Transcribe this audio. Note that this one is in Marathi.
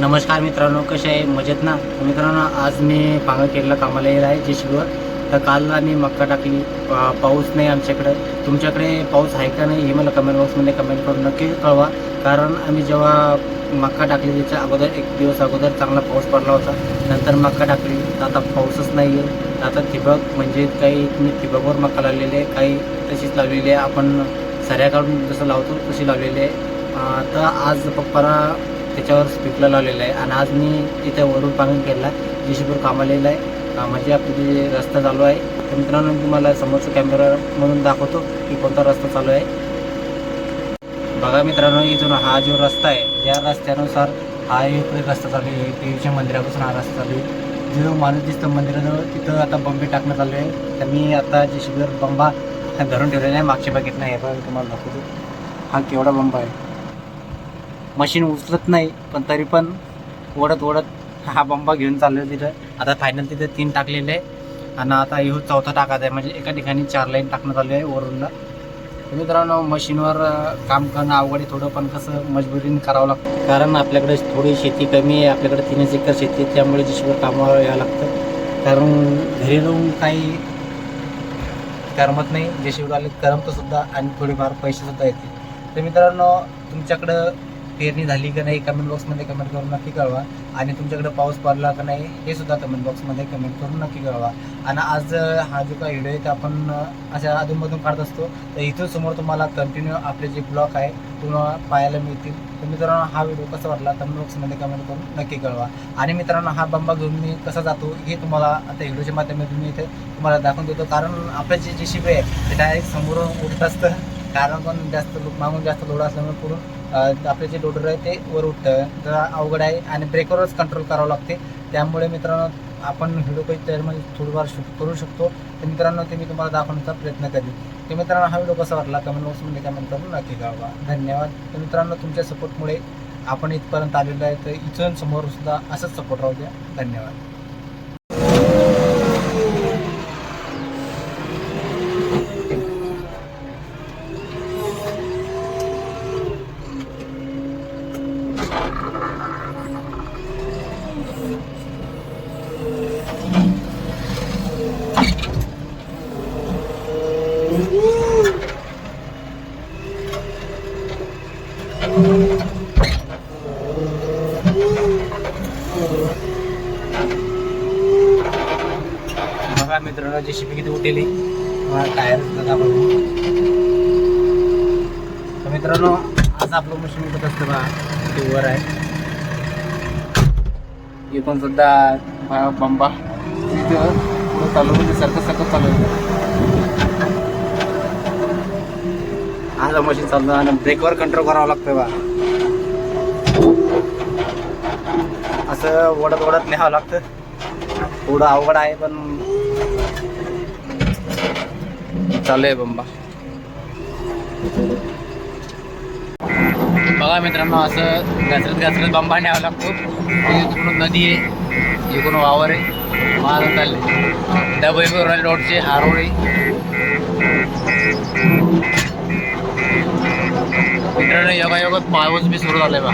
नमस्कार मित्रांनो कसे आहे? मजेत ना? मित्रांनो आज मी पांगकेरला कामाला येत आहे जे शिवर तर काल आम्ही मक्का टाकली. पाऊस नाही आमच्याकडे. तुमच्याकडे पाऊस आहे का नाही हे मला कमेंट बॉक्समध्ये कमेंट करून नक्की कळवा. कारण आम्ही जेव्हा मक्का टाकली त्याच्या अगोदर एक दिवस अगोदर चांगला पाऊस पडला होता. नंतर मक्का टाकली. तर आता पाऊसच नाही आहे. आता ठिबक म्हणजे काही मी ठिबकवर मक्का लावलेले आहे काही तशीच लावलेली आहे. आपण सऱ्या काढून जसं लावतो तशी लावलेली आहे. तर आज पप्पाला त्याच्यावर स्पीकला लावलेलं आहे. आणि आज मी तिथे वरून पांगण केला. जेशीपूर कामालेलं आहे. म्हणजे आपली जे रस्ता चालू आहे तर मित्रांनो मी तुम्हाला समोरचा कॅमेरा म्हणून दाखवतो की कोणता रस्ता चालू आहे. बघा मित्रांनो इथून हा जो रस्ता आहे या रस्त्यानुसार हा एक रस्ता चालू आहे. देवीच्या मंदिरापासून हा रस्ता चालू आहे. जो माणूस दिसतो मंदिराजवळ तिथं आता बंबे टाकण्यात चालू आहे. तर मी आता जे शिबिर बंबा धरून ठेवलेला आहे. मागच्या बागेत नाही आहे बघा तुम्हाला दाखवतो. हा केवढा बंबा आहे. मशीन उचलत नाही पण तरी पण ओढत ओढत हा बंबा घेऊन चाललो तिथं. आता फायनल तिथे तीन टाकलेले आहे. आणि आता हे चौथा टाकायचा आहे. म्हणजे एका ठिकाणी चार लाईन टाकण्यात आले आहे वरूनला तर मित्रांनो मशीनवर काम करणं अवघड आहे थोडं पण कसं मजबुरीने करावं लागतं. कारण आपल्याकडे थोडी शेती कमी आहे. आपल्याकडे तीनच एकर शेती आहे त्यामुळे जेशीवर कामावर यावं लागतं. कारण घरी राहून काही करमत नाही. जेशीवर आले करमतंसुद्धा आणि थोडेफार पैसेसुद्धा येते तर मित्रांनो तुमच्याकडं पेरणी झाली का नाही कमेंट बॉक्समध्ये कमेंट करून नक्की कळवा. आणि तुमच्याकडे पाऊस पडला का नाही हे सुद्धा कमेंट बॉक्समध्ये कमेंट करून नक्की कळवा. आणि आज हा जो काही व्हिडिओ आहे ते आपण अशा अधूनमधून काढत असतो. तर इथून समोर तुम्हाला कंटिन्यू आपले जे ब्लॉग आहे तुम्हाला पाहायला मिळतील. तर मित्रांनो हा व्हिडिओ कसा वाटला कमेंट बॉक्समध्ये कमेंट करून नक्की कळवा. आणि मित्रांनो हा बंबा घेऊन मी कसा जातो हे तुम्हाला आता व्हिडिओच्या माध्यमातून मी इथे तुम्हाला दाखवून देतो. कारण आपलं जे जे शिबे आहे ते डायरेक्ट समोरून उठत असतं. कारण पण जास्त लोक मागून जास्त लोड असल्यामुळे पुढून आपले जे लोडर आहे ते वर उठतं तर अवघड आहे आणि ब्रेकरवरच कंट्रोल करावं लागते. त्यामुळे मित्रांनो आपण व्हिडिओ काही त्यामध्ये म्हणजे थोडंफार शूट करू शकतो. तर मित्रांनो ते मी तुम्हाला दाखवण्याचा प्रयत्न करेन. तर मित्रांनो हा व्हिडिओ कसा वाटला? कमेंट बॉक्समध्ये कमेंट करून नक्की कळवा. धन्यवाद. तर मित्रांनो तुमच्या सपोर्टमुळे आपण इथपर्यंत आलेलो आहे. तर इथून समोर सुद्धा असंच सपोर्ट राहू द्या. धन्यवाद. बघा मित्रांनो जे शिपी किती उठेली. टायर बघा. तर मित्रांनो आज आपलं मशीन उठत असतं बघा. ते वर आहे. इथून सुद्धा हा बंबा. तिथं पुढं चालू म्हणजे सरकत सरकत चालू आहे आज मशीन चालतं आणि ब्रेकवर कंट्रोल करावं लागतं बा. असं ओढत ओढत न्यावं लागतं. थोडं अवघड आहे पण चालू आहे बंबा. बघा मित्रांनो असं घसरत घसरत बंबा न्यावा लागतो. नदी आहे. एकूण वावर आहे. माझं चालले डबल रोडचे आरोळी. मित्रांनो योगायोगात पाऊस बी सुरू झालाय बा